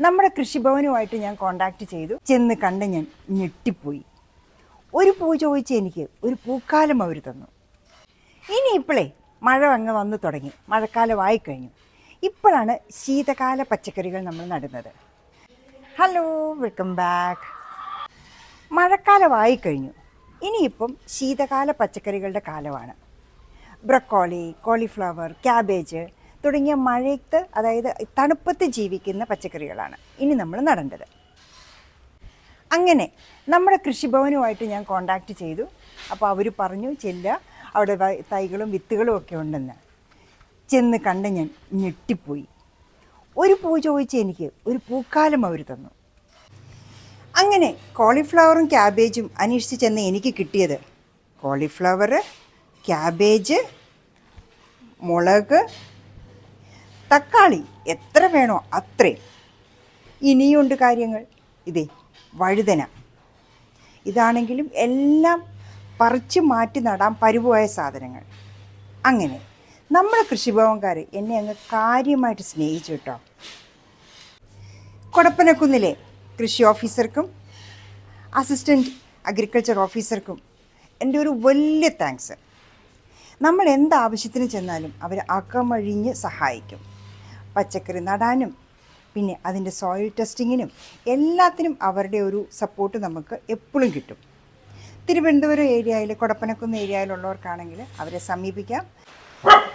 നമ്മുടെ കൃഷിഭവനുമായിട്ട് ഞാൻ കോണ്ടാക്ട് ചെയ്തു. ചെന്ന് കണ്ട് ഞാൻ ഞെട്ടിപ്പോയി. ഒരു പൂ ചോദിച്ച് എനിക്ക് ഒരു പൂക്കാലം അവർ തന്നു. ഇനി ഇപ്പോഴേ മഴ അങ്ങ് വന്നു തുടങ്ങി. മഴക്കാലമായി കഴിഞ്ഞു ഇപ്പോഴാണ് ശീതകാല പച്ചക്കറികൾ നമ്മൾ നടുന്നത്. ഹലോ വെൽക്കം ബാക്ക് മഴക്കാലമായി കഴിഞ്ഞു ഇനിയിപ്പം ശീതകാല പച്ചക്കറികളുടെ കാലമാണ്. ബ്രക്കോളി കോളിഫ്ലവർ ക്യാബേജ് തുടങ്ങിയ മഴയത്ത് അതായത് തണുപ്പത്ത് ജീവിക്കുന്ന പച്ചക്കറികളാണ്. ഇനി നമ്മൾ നടേണ്ടത്. അങ്ങനെ നമ്മുടെ കൃഷിഭവനുമായിട്ട് ഞാൻ കോണ്ടാക്ട് ചെയ്തു. അപ്പോൾ അവർ പറഞ്ഞു ചെല്ല അവിടെ തൈകളും വിത്തുകളും ഒക്കെ ഉണ്ടെന്ന്. ചെന്ന് കണ്ട് ഞാൻ ഞെട്ടിപ്പോയി. ഒരു പൂ ചോദിച്ച് എനിക്ക് ഒരു പൂക്കാലം അവർ തന്നു. അങ്ങനെ കോളിഫ്ലവറും ക്യാബേജും അന്വേഷിച്ച് ചെന്ന് എനിക്ക് കിട്ടിയത് കോളിഫ്ലവർ ക്യാബേജ് മുളക് തക്കാളി എത്ര വേണോ അത്രയും ഇനിയുണ്ട് കാര്യങ്ങൾ. ഇതേ വഴുതന. ഇതാണെങ്കിലും എല്ലാം പറിച്ചു മാറ്റി നടാൻ പരുവായ സാധനങ്ങൾ. അങ്ങനെ നമ്മുടെ കൃഷിഭവൻകാർ എന്നെ അങ്ങ് കാര്യമായിട്ട് സ്നേഹിച്ചു കേട്ടോ. കൊടപ്പനക്കുന്നിലെ കൃഷി ഓഫീസർക്കും അസിസ്റ്റന്റ് അഗ്രികൾച്ചർ ഓഫീസർക്കും എന്റെ ഒരു വലിയ താങ്ക്സ്. നമ്മൾ എന്താവശ്യത്തിന് ചെന്നാലും അവർ അകമഴിഞ്ഞ് സഹായിക്കും. പച്ചക്കറി നടാനും പിന്നെ അതിന്റെ സോയിൽ ടെസ്റ്റിങ്ങിനും എല്ലാത്തിനും അവരുടെ ഒരു സപ്പോർട്ട് നമുക്ക് എപ്പോഴും കിട്ടും. തിരുവനന്തപുരം ഏരിയയിൽ കൊടപ്പനക്കുന്ന് ഏരിയയിലുള്ളവർക്കാണെങ്കിൽ അവരെ സമീപിക്കാം.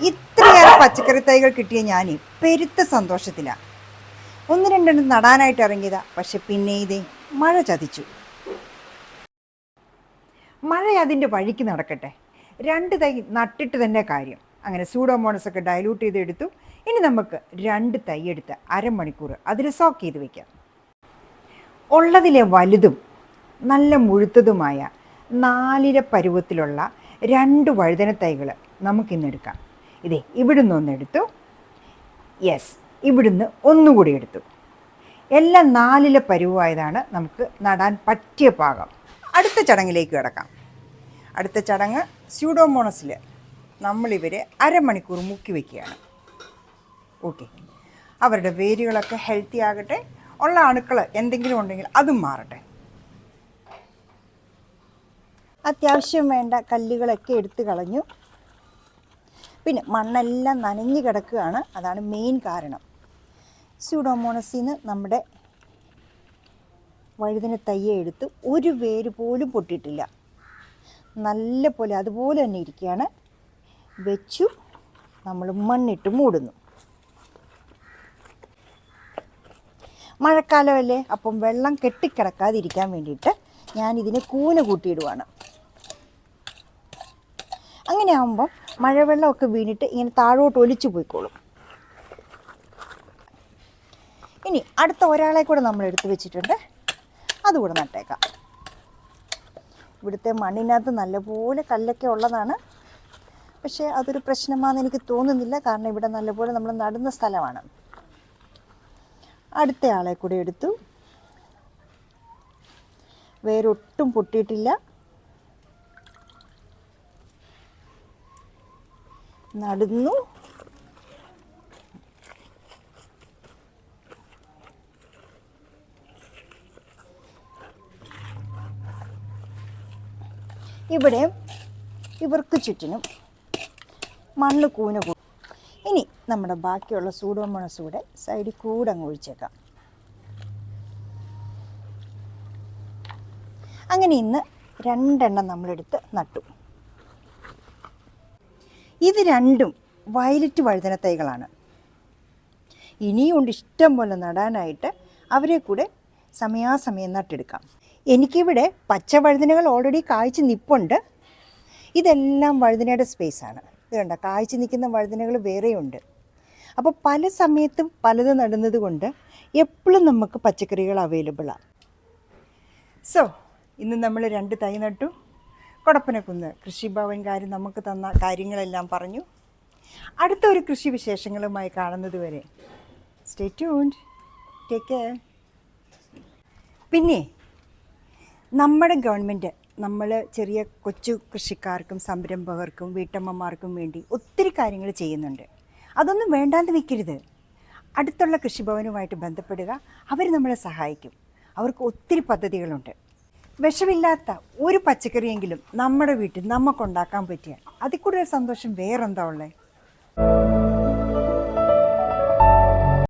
ഇത്രയേറെ പച്ചക്കറി തൈകൾ കിട്ടിയ ഞാൻ പെരുത്ത സന്തോഷത്തിലാണ് ഒന്ന് രണ്ടെണ്ണം നടാനായിട്ട് ഇറങ്ങിയതാ പക്ഷെ പിന്നെ ഇതേ മഴ ചതിച്ചു. മഴ അതിന്റെ വഴിക്ക് നടക്കട്ടെ. രണ്ട് തൈ നട്ടിട്ട് തന്നെ കാര്യം. അങ്ങനെ സൂഡോമോണസ് ഒക്കെ ഡയലൂട്ട് ചെയ്ത് എടുത്തു. ഇനി നമുക്ക് രണ്ട് തൈ എടുത്ത് അരമണിക്കൂർ അതിൽ സോക്ക് ചെയ്ത് വയ്ക്കാം ഉള്ളതിലെ വലുതും നല്ല മുഴുത്തതുമായ നാലിര പരുവത്തിലുള്ള രണ്ട് വഴുതന തൈകൾ നമുക്കിന്നെടുക്കാം ഇതേ ഇവിടുന്ന് ഒന്നെടുത്തു യെസ് ഇവിടുന്ന് ഒന്നുകൂടി എടുത്തു. എല്ലാം നാലില പരുവായതാണ് നമുക്ക് നടാൻ പറ്റിയ പാകം. അടുത്ത ചടങ്ങിലേക്ക് കിടക്കാം. അടുത്ത ചടങ്ങ് സ്യൂഡോമോണസിൽ നമ്മളിവരെ അരമണിക്കൂർ മുക്കി വയ്ക്കുകയാണ് ഓക്കെ. അവരുടെ വേരുകളൊക്കെ ഹെൽത്തി ആകട്ടെ. ഉള്ള അണുക്കൾ എന്തെങ്കിലും ഉണ്ടെങ്കിൽ അതും മാറട്ടെ. അത്യാവശ്യം വേണ്ട കല്ലുകളൊക്കെ എടുത്തു കളഞ്ഞു. പിന്നെ മണ്ണെല്ലാം നനഞ്ഞു കിടക്കുകയാണ്. അതാണ് മെയിൻ കാരണം. സ്യൂഡോമോണസിന്ന് നമ്മുടെ വഴുതിന തയ്യെ എടുത്ത് ഒരു വേര് പോലും പൊട്ടിയിട്ടില്ല. നല്ല പോലെ അതുപോലെ തന്നെ ഇരിക്കുകയാണ്. വെച്ചു നമ്മൾ മണ്ണിട്ട് മൂടുന്നു. മഴക്കാലമല്ലേ? അപ്പം വെള്ളം കെട്ടിക്കിടക്കാതിരിക്കാൻ വേണ്ടിയിട്ട് ഞാൻ ഇതിന് കൂന കൂട്ടിയിടുവാണ്. അങ്ങനെ ആകുമ്പം മഴവെള്ളമൊക്കെ വീണിട്ട് ഇങ്ങനെ താഴോട്ട് ഒലിച്ചു പോയിക്കോളും. ഇനി അടുത്ത ഒരാളെ കൂടെ നമ്മൾ എടുത്തു വെച്ചിട്ടുണ്ട്. അതുകൂടെ നട്ടേക്കാം. ഇവിടുത്തെ മണ്ണിനകത്ത് നല്ലപോലെ കല്ലൊക്കെ ഉള്ളതാണ്. പക്ഷേ അതൊരു പ്രശ്നമാണെന്ന് എനിക്ക് തോന്നുന്നില്ല. കാരണം ഇവിടെ നല്ലപോലെ നമ്മൾ നടുന്ന സ്ഥലമാണ്. അടുത്ത ആളെ കൂടെ എടുത്തു. വേരൊട്ടും പൊട്ടിയിട്ടില്ല. നടന്നു. ഇവിടെ ഇവർക്ക് ചുറ്റിനും മണ്ണ് കൂന ഇനി നമ്മുടെ ബാക്കിയുള്ള സൂഡോമോണസ് കൂടെ സൈഡിൽ കൂടെ അങ്ങ് ഒഴിച്ചേക്കാം. അങ്ങനെ ഇന്ന് രണ്ടെണ്ണം നമ്മളെടുത്ത് നട്ടു. ഇത് രണ്ടും വയലറ്റ് വഴുതന തൈകളാണ് ഇനിയുണ്ട് ഇഷ്ടം പോലെ നടാനായിട്ട് അവരെ കൂടെ സമയാസമയം നട്ടെടുക്കാം. എനിക്കിവിടെ പച്ച വഴുതനകൾ ഓൾറെഡി കായ്ച്ച് നിപ്പുണ്ട്. ഇതെല്ലാം വഴുതനയുടെ സ്പേസാണ് ഇത് കാഴ്ച നിൽക്കുന്ന വഴുതനകൾ വേറെയുണ്ട്. അപ്പോൾ പല സമയത്തും പലത് നടുന്നത് കൊണ്ട് എപ്പോഴും നമുക്ക് പച്ചക്കറികൾ അവൈലബിളാണ് സോ ഇന്ന് നമ്മൾ രണ്ട് തൈ നട്ടു. കൊടപ്പനക്കുന്ന് കൃഷിഭവൻകാർ നമുക്ക് തന്ന കാര്യങ്ങളെല്ലാം പറഞ്ഞു. അടുത്ത ഒരു കൃഷി വിശേഷങ്ങളുമായി കാണുന്നത് വരെ. സ്റ്റേ ട്യൂൺഡ് ടേക്ക് കെയർ പിന്നെ നമ്മുടെ ഗവൺമെന്റ് നമ്മൾ ചെറിയ കൊച്ചു കൃഷിക്കാർക്കും സംരംഭകർക്കും വീട്ടമ്മമാർക്കും വേണ്ടി ഒത്തിരി കാര്യങ്ങൾ ചെയ്യുന്നുണ്ട്. അതൊന്നും വേണ്ടാന്ന് വെക്കരുത് അടുത്തുള്ള കൃഷിഭവനുമായിട്ട് ബന്ധപ്പെടുക അവർ നമ്മളെ സഹായിക്കും. അവർക്ക് ഒത്തിരി പദ്ധതികളുണ്ട്. വിഷമില്ലാത്ത ഒരു പച്ചക്കറിയെങ്കിലും നമ്മുടെ വീട്ടിൽ നമുക്കുണ്ടാക്കാൻ പറ്റിയാൽ അതിൽ കൂടുതൽ സന്തോഷം വേറെന്താ ഉള്ളത്